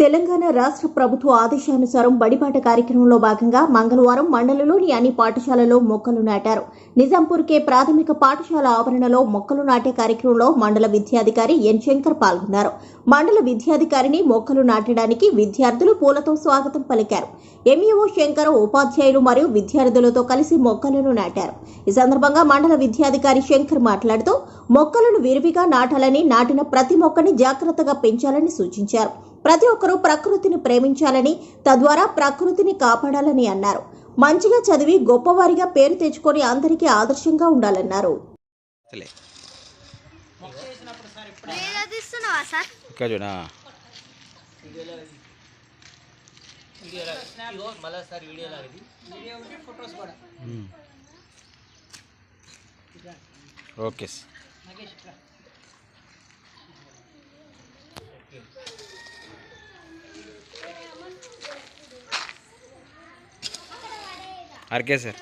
తెలంగాణ రాష్ట్ర ప్రభుత్వ ఆదేశానుసారం బడిపాట కార్యక్రమంలో భాగంగా మంగళవారం మండలంలోని అన్ని పాఠశాలలో మొక్కలు నాటారు. నిజాంపూర్ కే ప్రాథమిక పాఠశాల ఆవరణలో మొక్కలు నాటే కార్యక్రమంలో మండల విద్యాధికారి ఎన్ శంకర్ పాల్గొన్నారు. మండల విద్యాధికారిని మొక్కలు నాటడానికి విద్యార్థులు పూలతో స్వాగతం పలికారు. ఎంఈఓ శంకర్ ఉపాధ్యాయులు మరియు విద్యార్థులతో కలిసి మొక్కలను నాటారు. ఈ సందర్భంగా మండల విద్యాధికారి శంకర్ మాట్లాడుతూ మొక్కలను విరివిగా నాటాలని నాటిన ప్రతి మొక్కని జాగ్రత్తగా పెంచాలని సూచించారు. ప్రతి ఒక్కరూ ప్రకృతిని ప్రేమించాలని తద్వారా ప్రకృతిని కాపాడాలని అన్నారు. మంచిగా చదివి గొప్పవారిగా పేరు తెచ్చుకొని అందరికీ ఆదర్శంగా ఉండాలన్నారు. అసలే আর কেসের